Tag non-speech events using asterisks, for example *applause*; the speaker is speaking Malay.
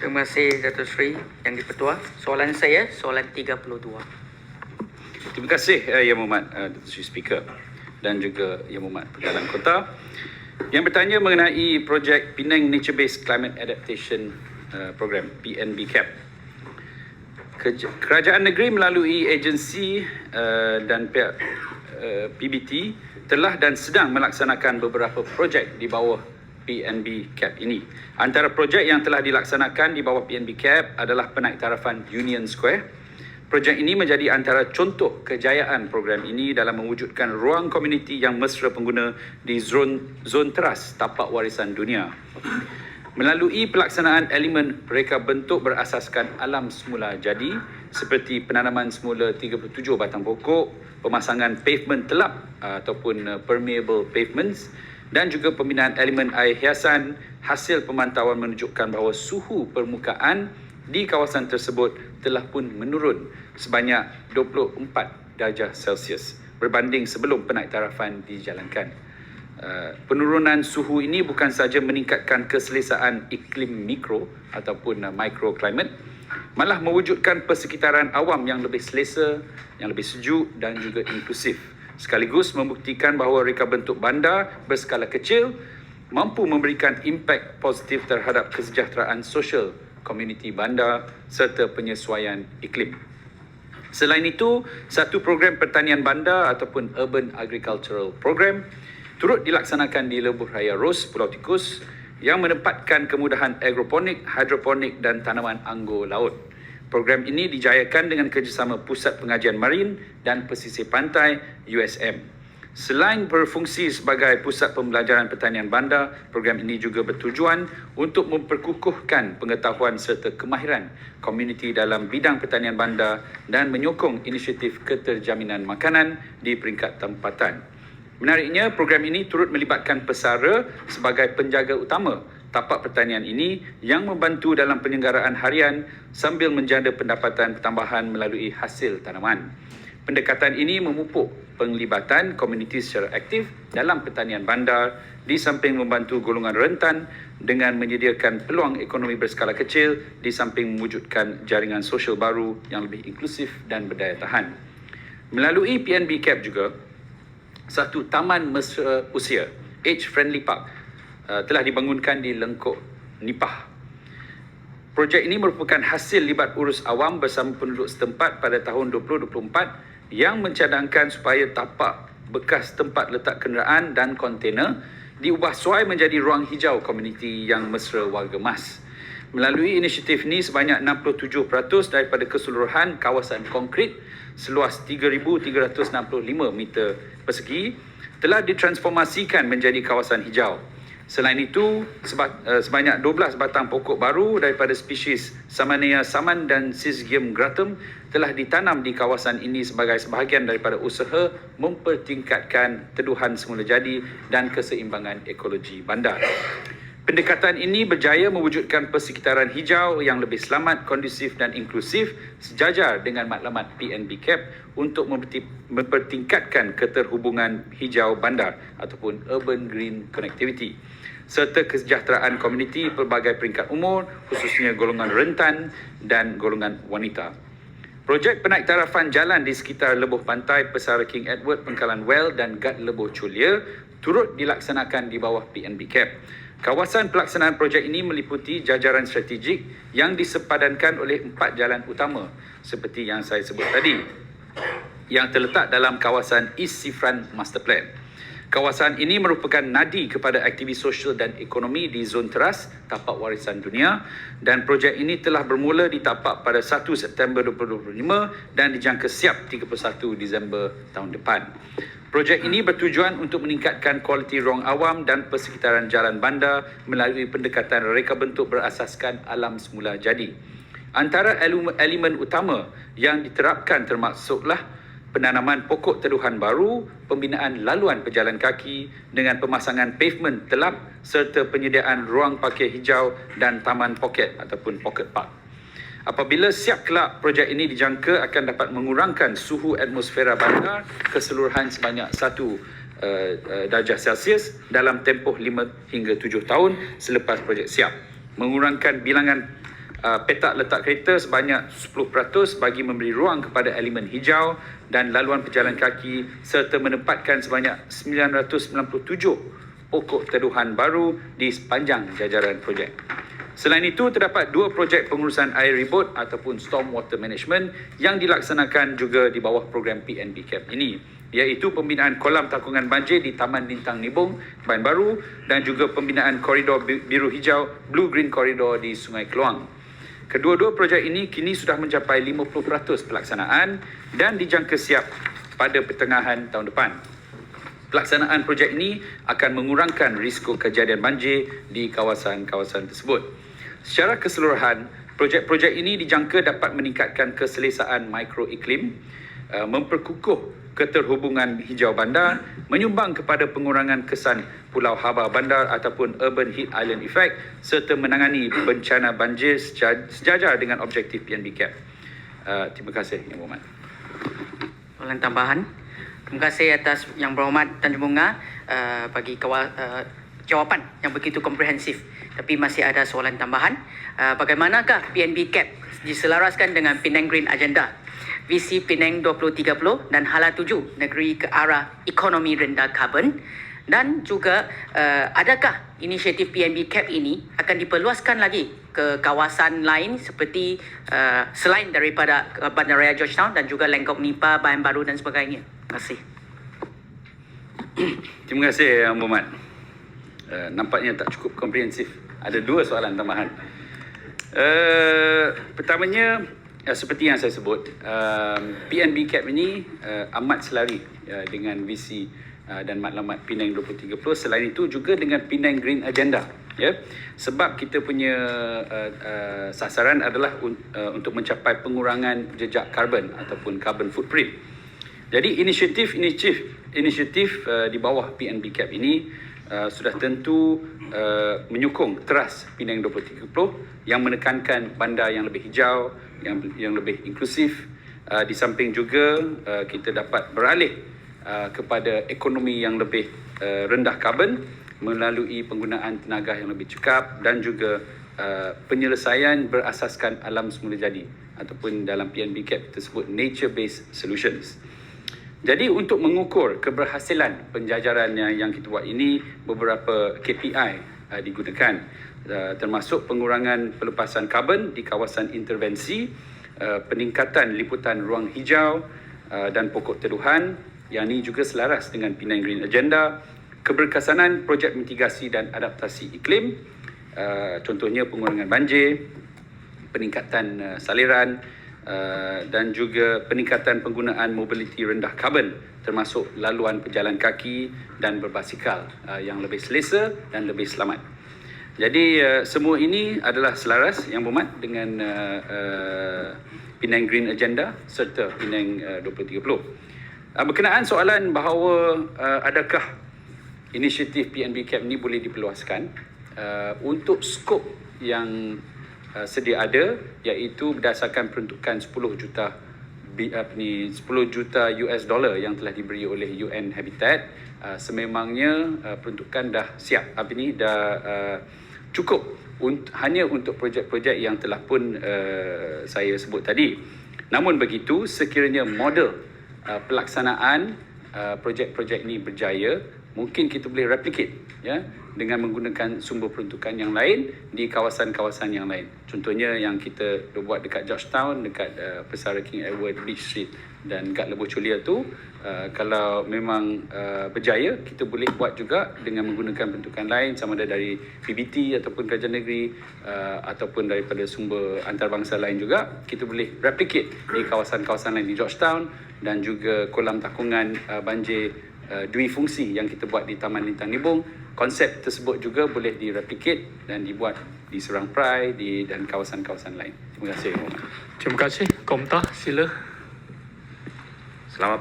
Terima kasih Datuk Seri Yang di-Pertua. Soalan saya, soalan 32. Terima kasih uh, Yang Mohd uh, Datuk Seri Speaker dan juga Yang Mohd Perdalan Kota yang bertanya mengenai projek Penang Nature Based Climate Adaptation uh, Program PNB CAP. Kerajaan negeri melalui agensi uh, dan pihak uh, PBT telah dan sedang melaksanakan beberapa projek di bawah PNB CAP ini. Antara projek yang telah dilaksanakan di bawah PNB CAP adalah penaiktarafan Union Square, Projek ini menjadi antara contoh kejayaan program ini dalam mewujudkan ruang komuniti yang mesra pengguna di zon zon teras tapak warisan dunia. Melalui pelaksanaan elemen reka bentuk berasaskan alam semula jadi seperti penanaman semula 37 batang pokok, pemasangan pavement telap uh, ataupun uh, permeable pavements dan juga pembinaan elemen air hiasan, hasil pemantauan menunjukkan bahawa suhu permukaan di kawasan tersebut telah pun menurun sebanyak 24 darjah Celsius berbanding sebelum penaiktarafan dijalankan. Uh, penurunan suhu ini bukan sahaja meningkatkan keselesaan iklim mikro ataupun uh, microclimate, malah mewujudkan persekitaran awam yang lebih selesa, yang lebih sejuk dan juga inklusif. Sekaligus membuktikan bahawa reka bentuk bandar berskala kecil mampu memberikan impak positif terhadap kesejahteraan sosial komuniti bandar serta penyesuaian iklim. Selain itu, satu program pertanian bandar ataupun Urban Agricultural Program turut dilaksanakan di Lebuh Raya Ros, Pulau Tikus yang menempatkan kemudahan agroponik, hidroponik dan tanaman anggur laut. Program ini dijayakan dengan kerjasama Pusat Pengajian Marin dan Pesisir Pantai USM. Selain berfungsi sebagai pusat pembelajaran pertanian bandar, program ini juga bertujuan untuk memperkukuhkan pengetahuan serta kemahiran komuniti dalam bidang pertanian bandar dan menyokong inisiatif keterjaminan makanan di peringkat tempatan. Menariknya, program ini turut melibatkan pesara sebagai penjaga utama tapak pertanian ini yang membantu dalam penyelenggaraan harian sambil menjana pendapatan tambahan melalui hasil tanaman. Pendekatan ini memupuk penglibatan komuniti secara aktif dalam pertanian bandar di samping membantu golongan rentan dengan menyediakan peluang ekonomi berskala kecil di samping mewujudkan jaringan sosial baru yang lebih inklusif dan berdaya tahan. Melalui PNB CAP juga, satu taman mesra usia, age friendly park, uh, telah dibangunkan di Lengkok Nipah. Projek ini merupakan hasil libat urus awam bersama penduduk setempat pada tahun 2024 yang mencadangkan supaya tapak bekas tempat letak kenderaan dan kontena diubah suai menjadi ruang hijau komuniti yang mesra warga mas. Melalui inisiatif ini sebanyak 67% daripada keseluruhan kawasan konkrit seluas 3,365 meter persegi telah ditransformasikan menjadi kawasan hijau. Selain itu, eh, sebanyak 12 batang pokok baru daripada spesies Samanea saman dan Syzygium gratum telah ditanam di kawasan ini sebagai sebahagian daripada usaha mempertingkatkan teduhan semula jadi dan keseimbangan ekologi bandar. Pendekatan ini berjaya mewujudkan persekitaran hijau yang lebih selamat, kondusif dan inklusif sejajar dengan matlamat PNB CAP untuk memperti- mempertingkatkan keterhubungan hijau bandar ataupun urban green connectivity serta kesejahteraan komuniti pelbagai peringkat umur khususnya golongan rentan dan golongan wanita. Projek penaiktarafan jalan di sekitar lebuh pantai Pesara King Edward, Pengkalan Well dan Gad Lebuh Chulia turut dilaksanakan di bawah PNB CAP. Kawasan pelaksanaan projek ini meliputi jajaran strategik yang disepadankan oleh empat jalan utama seperti yang saya sebut tadi yang terletak dalam kawasan East Seafront Master Plan. Kawasan ini merupakan nadi kepada aktivis sosial dan ekonomi di zon teras tapak warisan dunia dan projek ini telah bermula ditapak pada 1 September 2025 dan dijangka siap 31 Disember tahun depan. Projek ini bertujuan untuk meningkatkan kualiti ruang awam dan persekitaran jalan bandar melalui pendekatan reka bentuk berasaskan alam semula jadi. Antara elemen utama yang diterapkan termasuklah penanaman pokok teduhan baru, pembinaan laluan pejalan kaki dengan pemasangan pavement telap serta penyediaan ruang parkir hijau dan taman poket ataupun pocket park. Apabila siap kelak, projek ini dijangka akan dapat mengurangkan suhu atmosfera bandar keseluruhan sebanyak 1 uh, uh, darjah Celsius dalam tempoh 5 hingga 7 tahun selepas projek siap. Mengurangkan bilangan uh, petak letak kereta sebanyak 10% bagi memberi ruang kepada elemen hijau dan laluan pejalan kaki serta menempatkan sebanyak 997 pokok teduhan baru di sepanjang jajaran projek. Selain itu, terdapat dua projek pengurusan air ribut ataupun storm water management yang dilaksanakan juga di bawah program PNB CAP ini iaitu pembinaan kolam takungan banjir di Taman Lintang Nibong, Bahan Baru dan juga pembinaan koridor bi- biru hijau Blue Green Corridor di Sungai Keluang. Kedua-dua projek ini kini sudah mencapai 50% pelaksanaan dan dijangka siap pada pertengahan tahun depan. Pelaksanaan projek ini akan mengurangkan risiko kejadian banjir di kawasan-kawasan tersebut. Secara keseluruhan, projek-projek ini dijangka dapat meningkatkan keselesaan mikroiklim, uh, memperkukuh keterhubungan hijau bandar, menyumbang kepada pengurangan kesan pulau haba bandar ataupun urban heat island effect serta menangani bencana banjir seja- sejajar dengan objektif PNB CAP. Uh, terima kasih Yang Berhormat. Soalan tambahan. Terima kasih atas Yang Berhormat Tan Jun Bunga uh, bagi jawapan yang begitu komprehensif. Tapi masih ada soalan tambahan. Bagaimanakah PNB CAP diselaraskan dengan Penang Green Agenda? Visi Penang 2030 dan Hala 7 negeri ke arah ekonomi rendah karbon dan juga uh, adakah inisiatif PNB CAP ini akan diperluaskan lagi ke kawasan lain seperti uh, selain daripada Bandaraya Georgetown dan juga Lengkok Nipa, Bahan Baru dan sebagainya. Terima kasih. *clears throat* Terima kasih Yang Berhormat. Uh, nampaknya tak cukup komprehensif. Ada dua soalan tambahan. Uh, pertamanya, uh, seperti yang saya sebut, uh, PNB CAP ini uh, amat selari uh, dengan visi uh, dan matlamat Penang 2030. Selain itu juga dengan Penang Green Agenda. Ya, sebab kita punya uh, uh, sasaran adalah un- uh, untuk mencapai pengurangan jejak karbon ataupun carbon footprint. Jadi inisiatif inisiatif uh, di bawah PNB CAP ini uh, sudah tentu uh, menyokong teras Penang 2030 yang menekankan bandar yang lebih hijau, yang yang lebih inklusif. Uh, di samping juga uh, kita dapat beralih uh, kepada ekonomi yang lebih uh, rendah karbon melalui penggunaan tenaga yang lebih cekap dan juga uh, penyelesaian berasaskan alam semula jadi ataupun dalam PNB CAP kita sebut nature based solutions. Jadi untuk mengukur keberhasilan penjajaran yang, yang kita buat ini beberapa KPI uh, digunakan. Uh, termasuk pengurangan pelepasan karbon di kawasan intervensi, uh, peningkatan liputan ruang hijau uh, dan pokok teduhan yang ini juga selaras dengan Penang Green Agenda, keberkesanan projek mitigasi dan adaptasi iklim, uh, contohnya pengurangan banjir, peningkatan uh, saliran uh, dan juga peningkatan penggunaan mobiliti rendah karbon termasuk laluan pejalan kaki dan berbasikal uh, yang lebih selesa dan lebih selamat. Jadi uh, semua ini adalah selaras yang berhormat dengan uh, uh, Penang Green Agenda serta Penang uh, 2030. Uh, berkenaan soalan bahawa uh, adakah inisiatif PNB CAP ni boleh diperluaskan uh, untuk skop yang uh, sedia ada iaitu berdasarkan peruntukan 10 juta apa ni 10 juta US dollar yang telah diberi oleh UN Habitat. Uh, sememangnya uh, peruntukan dah siap. Apa ni dah uh, cukup hanya untuk projek-projek yang telah pun uh, saya sebut tadi. Namun begitu sekiranya model uh, pelaksanaan uh, projek-projek ini berjaya mungkin kita boleh replicate ya dengan menggunakan sumber peruntukan yang lain di kawasan-kawasan yang lain. Contohnya yang kita buat dekat Georgetown, dekat uh, Pesara King Edward Beach Street dan kat Lebuh Chulia tu uh, kalau memang uh, berjaya kita boleh buat juga dengan menggunakan peruntukan lain sama ada dari PBT ataupun kerajaan negeri uh, ataupun daripada sumber antarabangsa lain juga kita boleh replicate di kawasan-kawasan lain di Georgetown dan juga kolam takungan uh, banjir uh, dui fungsi yang kita buat di Taman Lintang Nibong konsep tersebut juga boleh direplicate dan dibuat di Serang Prai di dan kawasan-kawasan lain terima kasih Terima kasih. Komta, sila. Selamat